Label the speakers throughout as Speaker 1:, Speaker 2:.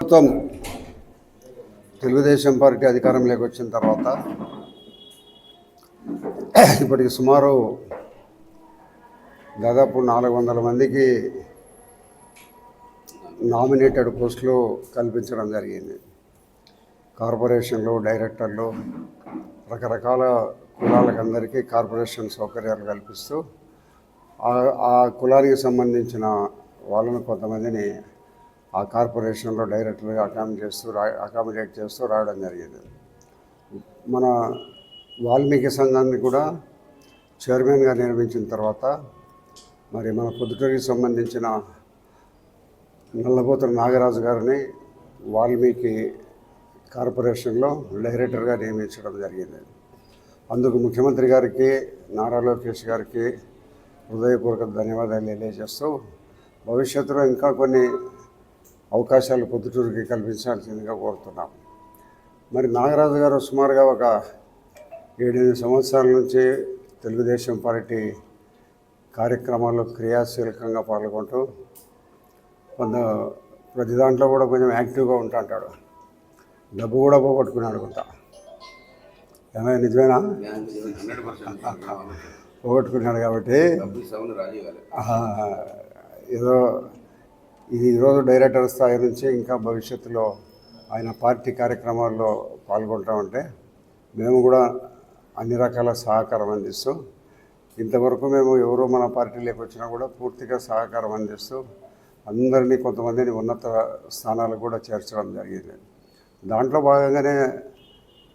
Speaker 1: ప్రభుత్వం తెలుగుదేశం పార్టీ అధికారంలోకి వచ్చిన తర్వాత ఇప్పటికి సుమారు దాదాపు నాలుగు వందల మందికి నామినేటెడ్ పోస్టులు కల్పించడం జరిగింది. కార్పొరేషన్లు డైరెక్టర్లు రకరకాల కులాలకు అందరికీ కార్పొరేషన్ సౌకర్యాలు కల్పిస్తూ ఆ- ఆ కులానికి సంబంధించిన వాళ్ళను కొంతమందిని ఆ కార్పొరేషన్లో డైరెక్టర్గా అకామిడేట్ చేస్తూ రా అకామిడేట్ చేస్తూ రావడం జరిగింది. మన వాల్మీకి సంఘాన్ని కూడా చైర్మన్గా నిర్మించిన తర్వాత మరి మన పొద్దుటూరికి సంబంధించిన నల్లబోతుల నాగరాజు గారిని వాల్మీకి కార్పొరేషన్లో డైరెక్టర్గా నియమించడం జరిగింది. అందుకు ముఖ్యమంత్రి గారికి నారా లోకేష్ గారికి హృదయపూర్వక ధన్యవాదాలు తెలియజేస్తూ భవిష్యత్తులో ఇంకా కొన్ని అవకాశాలు పొద్దుటూరుకి కల్పించాల్సిందిగా కోరుతున్నాం. మరి నాగరాజు గారు సుమారుగా ఒక ఏడెనిమిది సంవత్సరాల నుంచి తెలుగుదేశం పార్టీ కార్యక్రమాల్లో క్రియాశీలకంగా పాల్గొంటూ కొంత ప్రతి దాంట్లో కూడా కొంచెం యాక్టివ్గా ఉంటా అంటాడు డబ్బు కూడా పోగొట్టుకున్నాడు కొంత. ఏమైనా నిజమేనా? పోగొట్టుకున్నాడు కాబట్టి ఏదో ఇది ఈరోజు డైరెక్టర్ స్థాయి నుంచి ఇంకా భవిష్యత్తులో ఆయన పార్టీ కార్యక్రమాల్లో పాల్గొంటామంటే మేము కూడా అన్ని రకాల సహకారం అందిస్తూ ఇంతవరకు మేము ఎవరు మన పార్టీలోకి వచ్చినా కూడా పూర్తిగా సహకారం అందిస్తూ అందరినీ కొంతమందిని ఉన్నత స్థానాలకు కూడా చేర్చడం జరిగింది. దాంట్లో భాగంగానే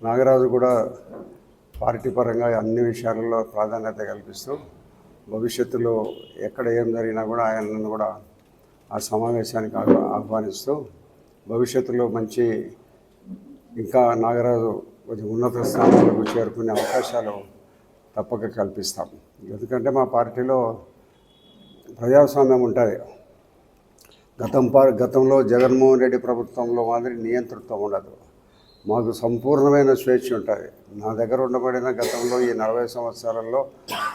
Speaker 1: నాగరాజు కూడా పార్టీ పరంగా అన్ని విషయాలలో ప్రాధాన్యత కల్పిస్తూ భవిష్యత్తులో ఎక్కడ ఏం జరిగినా కూడా ఆయనను కూడా ఆ సమావేశానికి ఆహ్వానిస్తూ భవిష్యత్తులో మంచి ఇంకా నాగరాజు కొంచెం ఉన్నత స్థానాలకు చేరుకునే అవకాశాలు తప్పక కల్పిస్తాం. ఎందుకంటే మా పార్టీలో ప్రజాస్వామ్యం ఉంటుంది. గతం పా గతంలో జగన్మోహన్ రెడ్డి ప్రభుత్వంలో మాదిరి నియంతృత్వం ఉండదు. మాకు సంపూర్ణమైన స్వేచ్ఛ ఉంటుంది. నా దగ్గర ఉండబడిన గతంలో ఈ నలభై సంవత్సరాలలో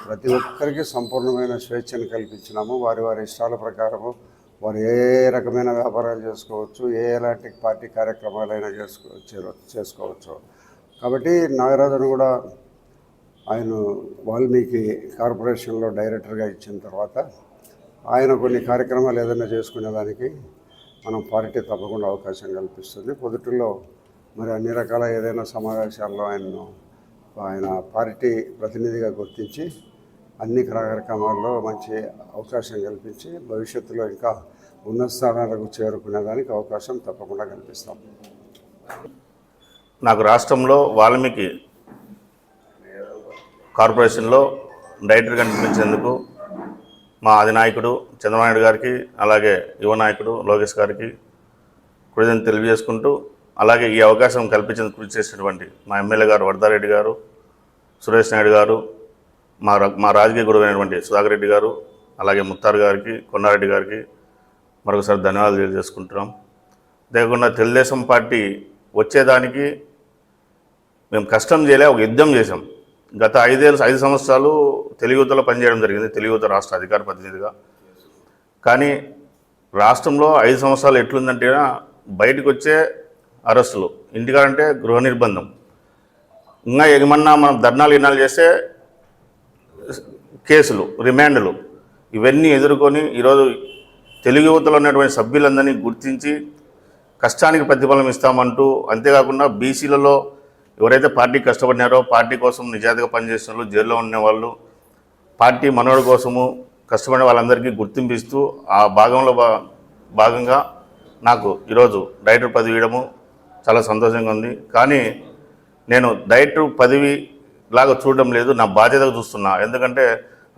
Speaker 1: ప్రతి ఒక్కరికి సంపూర్ణమైన స్వేచ్ఛను కల్పించినాము. వారి వారి ఇష్టాల ప్రకారము వారు ఏ రకమైన వ్యాపారాలు చేసుకోవచ్చు ఏ ఎలాంటి పార్టీ కార్యక్రమాలైనా చేసుకో చేసుకోవచ్చు. కాబట్టి నాగరాజును కూడా ఆయన వాల్మీకి కార్పొరేషన్లో డైరెక్టర్గా ఇచ్చిన తర్వాత ఆయన కొన్ని కార్యక్రమాలు ఏదైనా చేసుకునేదానికి మనం పార్టీ తప్పకుండా అవకాశం కల్పిస్తుంది. పొద్దుటలో మరి అన్ని రకాల ఏదైనా సమావేశాల్లో ఆయన్ను ఆయన పార్టీ ప్రతినిధిగా గుర్తించి అన్ని కార్యక్రమాల్లో మంచి అవకాశం కల్పించి భవిష్యత్తులో ఇంకా ఉన్నత స్థానాలకు చేరుకునేదానికి అవకాశం తప్పకుండా కల్పిస్తాం.
Speaker 2: నాకు రాష్ట్రంలో వాల్మీకి కార్పొరేషన్లో డైరెక్టర్గా నియమించేందుకు మా అధినాయకుడు చంద్రబాబు గారికి అలాగే యువ నాయకుడు లోకేష్ గారికి కృతజ్ఞత తెలియజేసుకుంటూ అలాగే ఈ అవకాశం కల్పించేందుకు కృషి చేసినటువంటి మా ఎమ్మెల్యే గారు వరదారెడ్డి గారు సురేష్ నాయుడు గారు మా మా రాజకీయ గురువు అయినటువంటి సుధాకర్ రెడ్డి గారు అలాగే ముత్తారు గారికి కొండారెడ్డి గారికి మరొకసారి ధన్యవాదాలు తెలియజేసుకుంటున్నాం. అంతేకాకుండా తెలుగుదేశం పార్టీ వచ్చేదానికి మేము కష్టం చేయలే ఒక యుద్ధం చేసాం గత ఐదేళ్ళు ఐదు సంవత్సరాలు తెలుగుతలో పనిచేయడం జరిగింది తెలుగుత రాష్ట్ర అధికార ప్రతినిధిగా. కానీ రాష్ట్రంలో ఐదు సంవత్సరాలు ఎట్లుందంటే బయటకు వచ్చే అరెస్టులు ఇంటికాడంటే గృహ నిర్బంధం. ఇంకా ఏమన్నా మనం ధర్నాలు ఇన్నాలు చేస్తే కేసులు రిమాండ్లు ఇవన్నీ ఎదుర్కొని ఈరోజు తెలుగు యువతలో ఉన్నటువంటి సభ్యులందరినీ గుర్తించి కష్టానికి ప్రతిఫలం ఇస్తామంటూ అంతేకాకుండా బీసీలలో ఎవరైతే పార్టీ కష్టపడినారో పార్టీ కోసం నిజాయితీగా పనిచేసిన వాళ్ళు జైల్లో ఉన్న వాళ్ళు పార్టీ మనోడి కోసము కష్టపడిన వాళ్ళందరికీ గుర్తింపు ఇస్తూ ఆ భాగంలో భా- భాగంగా నాకు ఈరోజు డైరెక్టర్ పదవి ఇవ్వడము చాలా సంతోషంగా ఉంది. కానీ నేను డైరెక్టర్ పదవి లాగా చూడడం లేదు నా బాధ్యతగా చూస్తున్నా. ఎందుకంటే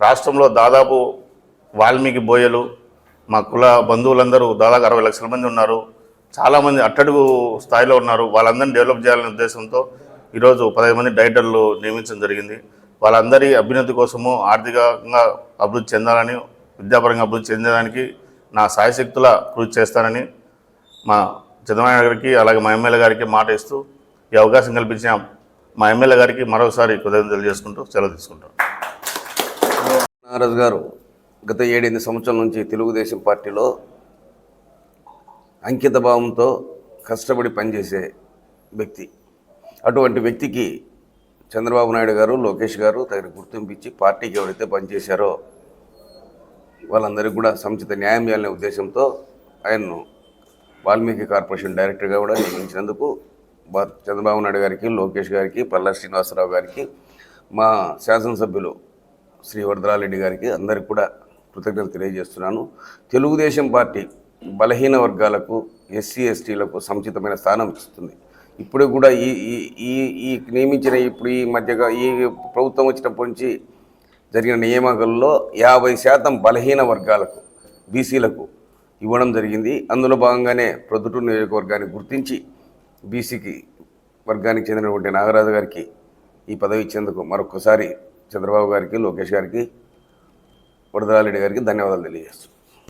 Speaker 2: రాష్ట్రంలో దాదాపు వాల్మీకి బోయలు మా కుల బంధువులందరూ దాదాపు అరవై లక్షల మంది ఉన్నారు. చాలామంది అట్టడుగు స్థాయిలో ఉన్నారు. వాళ్ళందరినీ డెవలప్ చేయాలనే ఉద్దేశంతో ఈరోజు పదహైదు మంది డైరెక్టర్లు నియమించడం జరిగింది. వాళ్ళందరి అభ్యున్నతి కోసము ఆర్థికంగా అభివృద్ధి చెందాలని విద్యాపరంగా అభివృద్ధి చెందడానికి నా సాయశక్తుల కృషి చేస్తానని మా చంద్రబాబు గారికి అలాగే మా ఎమ్మెల్యే గారికి మాట ఇస్తూ ఈ అవకాశం కల్పించిన మా ఎమ్మెల్యే గారికి మరోసారి కృతజ్ఞతలు తెలియజేసుకుంటూ సెలవు తీసుకుంటాం
Speaker 3: నాగరాజు గారు గత ఏడెనిమిది సంవత్సరాల నుంచి తెలుగుదేశం పార్టీలో అంకిత భావంతో కష్టపడి పనిచేసే వ్యక్తి. అటువంటి వ్యక్తికి చంద్రబాబు నాయుడు గారు లోకేష్ గారు తగిన గుర్తింపు ఇచ్చి పార్టీకి ఎవరైతే పనిచేశారో వాళ్ళందరికీ కూడా సముచిత న్యాయం చేయాలనే ఉద్దేశంతో ఆయన్ను వాల్మీకి కార్పొరేషన్ డైరెక్టర్గా కూడా నియమించినందుకు చంద్రబాబు నాయుడు గారికి లోకేష్ గారికి పల్లా శ్రీనివాసరావు గారికి మా శాసనసభ్యులు శ్రీ వరదరారెడ్డి గారికి అందరికి కూడా కృతజ్ఞతలు తెలియజేస్తున్నాను. తెలుగుదేశం పార్టీ బలహీన వర్గాలకు ఎస్సీ ఎస్టీలకు సముచితమైన స్థానం ఇస్తుంది. ఇప్పుడు కూడా ఈ ఈ ఈ నియమించిన ఇప్పుడు ఈ మధ్యగా ఈ ప్రభుత్వం వచ్చినప్పటి నుంచి జరిగిన నియామకాల్లో యాభై శాతం బలహీన వర్గాలకు బీసీలకు ఇవ్వడం జరిగింది. అందులో భాగంగానే ప్రొద్దుటూరు నియోజకవర్గాన్ని గుర్తించి బీసీకి వర్గానికి చెందినటువంటి నాగరాజు గారికి ఈ పదవి ఇచ్చేందుకు మరొకసారి చంద్రబాబు గారికి లోకేష్ గారికి వరదరారెడ్డి గారికి ధన్యవాదాలు తెలియజేస్తున్నాను